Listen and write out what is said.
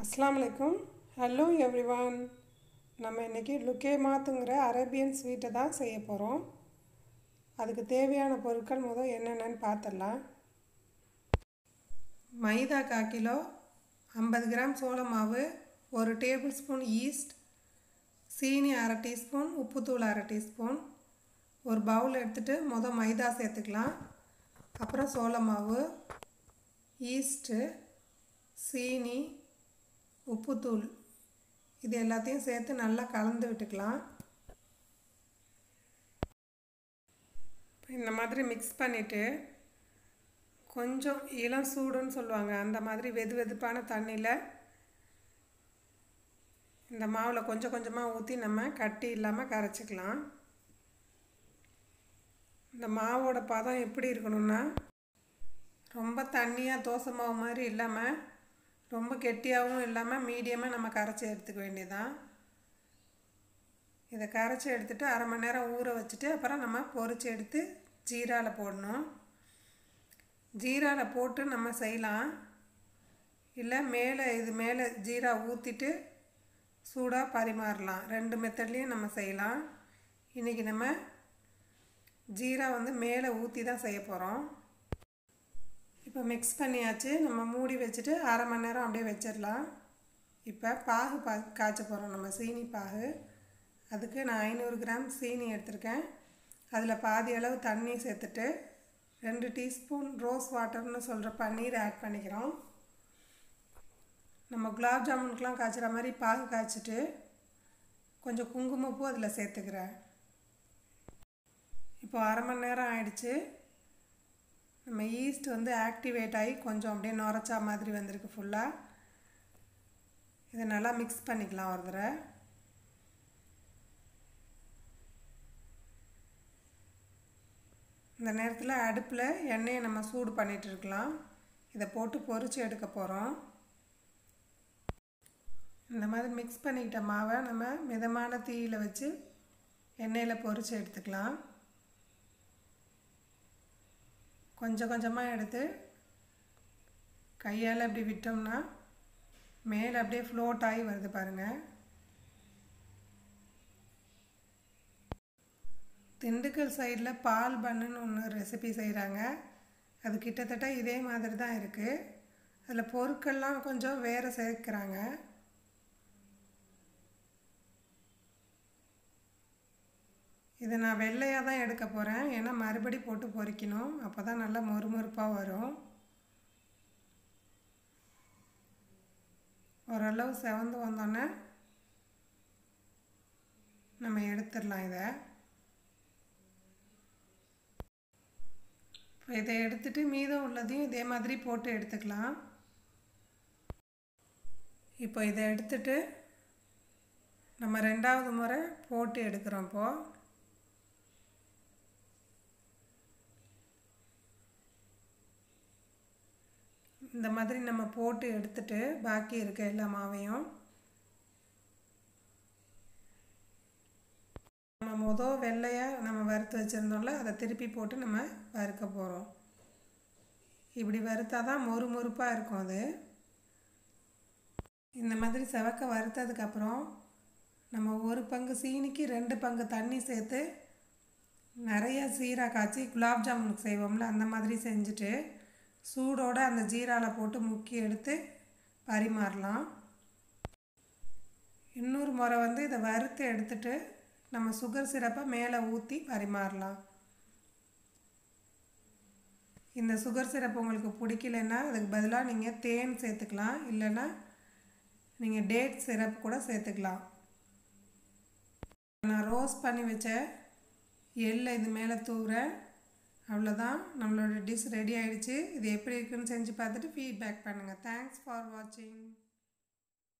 அஸ்லாம் வலைக்கும் hello everyone நம்ம இன்றைக்கி லுக்கேமாத்துங்கிற அரேபியன் ஸ்வீட்டை தான் செய்ய போகிறோம் அதுக்கு தேவையான பொருட்கள் முதல் என்னென்னு பார்த்துடலாம் மைதா கால் கிலோ ஐம்பது கிராம் சோள மாவு ஒரு டேபிள் ஸ்பூன் ஈஸ்ட் சீனி அரை டீஸ்பூன் உப்புத்தூள் அரை டீஸ்பூன். ஒரு பவுல் எடுத்துகிட்டு மொதல் மைதா சேர்த்துக்கலாம். அப்புறம் சோள மாவு ஈஸ்ட்டு சீனி உப்புத்தூள். இது எல்லாத்தையும் சேர்த்து நல்லா கலந்து விட்டுக்கலாம். இந்த மாதிரி மிக்ஸ் பண்ணிவிட்டு கொஞ்சம் இளம் சூடுன்னு சொல்லுவாங்க. அந்த மாதிரி வெது வெதுப்பான தண்ணியில் இந்த மாவில் கொஞ்சம் கொஞ்சமாக ஊற்றி நம்ம கட்டி இல்லாமல் கரைச்சிக்கலாம். இந்த மாவோட பதம் எப்படி இருக்கணும்னா ரொம்ப தண்ணியாக தோசை மாவு மாதிரி இல்லாமல் ரொம்ப கெட்டியாகவும் இல்லாமல் மீடியமாக நம்ம கரைச்சி எடுத்துக்க வேண்டியதான் இதை கரைச்சி எடுத்துகிட்டு அரை மணி நேரம் ஊற வச்சுட்டு அப்புறம் நம்ம பொறிச்சு எடுத்து ஜீராவில் போடணும். ஜீராவில் போட்டு நம்ம செய்யலாம். இல்லை மேலே இது மேலே ஜீரா ஊற்றிட்டு சூடாக பரிமாறலாம். ரெண்டு மெத்தட்லேயும் நம்ம செய்யலாம். இன்றைக்கி நம்ம ஜீரா வந்து மேலே ஊற்றி தான் செய்ய போகிறோம் இப்போ மிக்ஸ் பண்ணியாச்சு. நம்ம மூடி வச்சுட்டு அரை மணி நேரம் அப்படியே வச்சிடலாம். இப்போ பாகு பா காய்ச்ச போகிறோம் நம்ம சீனி பாகு. அதுக்கு நான் ஐநூறு கிராம் சீனி எடுத்திருக்கேன். அதில் பாதி அளவு தண்ணி சேர்த்துட்டு ரெண்டு டீஸ்பூன் ரோஸ் வாட்டர்னு சொல்கிற பன்னீர் ஆட் பண்ணிக்கிறோம். நம்ம குலாப் ஜாமுனுக்கெலாம் காய்ச்சுற மாதிரி பாகு காய்ச்சிட்டு கொஞ்சம் குங்குமப்பூ அதில் சேர்த்துக்கிறேன். இப்போ அரை மணி நேரம் ஆயிடுச்சு. நம்ம ஈஸ்ட் வந்து ஆக்டிவேட் ஆகி கொஞ்சம் அப்படியே நுரைச்சா மாதிரி வந்திருக்கு ஃபுல்லாக இதை நல்லா மிக்ஸ் பண்ணிக்கலாம் ஒரு தடவை. இந்த நேரத்தில் அடுப்பில் எண்ணெயை நம்ம சூடு பண்ணிகிட்டு இருக்கலாம். இதை போட்டு பொரித்து எடுக்க போகிறோம் இந்த மாதிரி மிக்ஸ் பண்ணிக்கிட்ட மாவை நம்ம மிதமான தீயில் வச்சு எண்ணெயில் பொரித்து எடுத்துக்கலாம். கொஞ்சம் கொஞ்சமாக எடுத்து கையால் இப்படி விட்டோம்னா மேலே அப்படியே ஃப்ளோட் ஆகி வருது பாருங்கள் திண்டுக்கல் சைடில் பால் பண்ணுன்னு ஒன்று ரெசிபி செய்கிறாங்க அது கிட்டத்தட்ட இதே மாதிரி தான் இருக்குது அதில் பொருட்கள்லாம் கொஞ்சம் வேறு சேர்க்குறாங்க. இதை நான் வெள்ளையாக தான் எடுக்க போகிறேன் ஏன்னா மறுபடி போட்டு பொறிக்கணும். அப்போ தான் நல்லா மொறுமொறுப்பாக வரும். ஓரளவு செவந்து வந்தோடனே நம்ம எடுத்துடலாம் இதை. இப்போ இதை எடுத்துகிட்டு மீதம் உள்ளதையும் இதே மாதிரி போட்டு எடுத்துக்கலாம். இப்போ இதை எடுத்துட்டு நம்ம ரெண்டாவது முறை போட்டு எடுக்கிறோம் இப்போது இந்த மாதிரி நம்ம போட்டு எடுத்துட்டு பாக்கி இருக்க எல்லா மாவையும் நம்ம மொதல் வெள்ளையாக நம்ம வறுத்து வச்சுருந்தோம்ல அதை திருப்பி போட்டு நம்ம வறுக்க போகிறோம் இப்படி வறுத்தா தான் மொறு மொறுப்பாக இருக்கும் அது. இந்த மாதிரி செவக்க வறுத்ததுக்கப்புறம் நம்ம ஒரு பங்கு சீனிக்கு ரெண்டு பங்கு தண்ணி சேர்த்து நிறைய சீரா காய்ச்சி குலாப் ஜாமுனுக்கு செய்வோம்ல அந்த மாதிரி செஞ்சுட்டு சூடோடு அந்த ஜீராவில் போட்டு முக்கி எடுத்து பரிமாறலாம். இன்னொரு முறை வந்து இதை வறுத்து எடுத்துட்டு நம்ம சுகர் சிரப்பை மேலே ஊற்றி பரிமாறலாம். இந்த சுகர் சிரப் உங்களுக்கு பிடிக்கலன்னா அதுக்கு பதிலாக நீங்கள் தேன் சேர்த்துக்கலாம். இல்லைன்னா நீங்கள் டேட் சிரப் கூட சேர்த்துக்கலாம். நான் ரோஸ் பண்ணி வச்ச எள்ளை இது மேலே தூவுறேன். அவ்வளோதான் நம்மளோட டிஷ் ரெடி ஆகிடுச்சு இது எப்படி இருக்குன்னு செஞ்சு பார்த்துட்டு ஃபீட்பேக் பண்ணுங்கள் தேங்க்ஸ் ஃபார் வாட்சிங்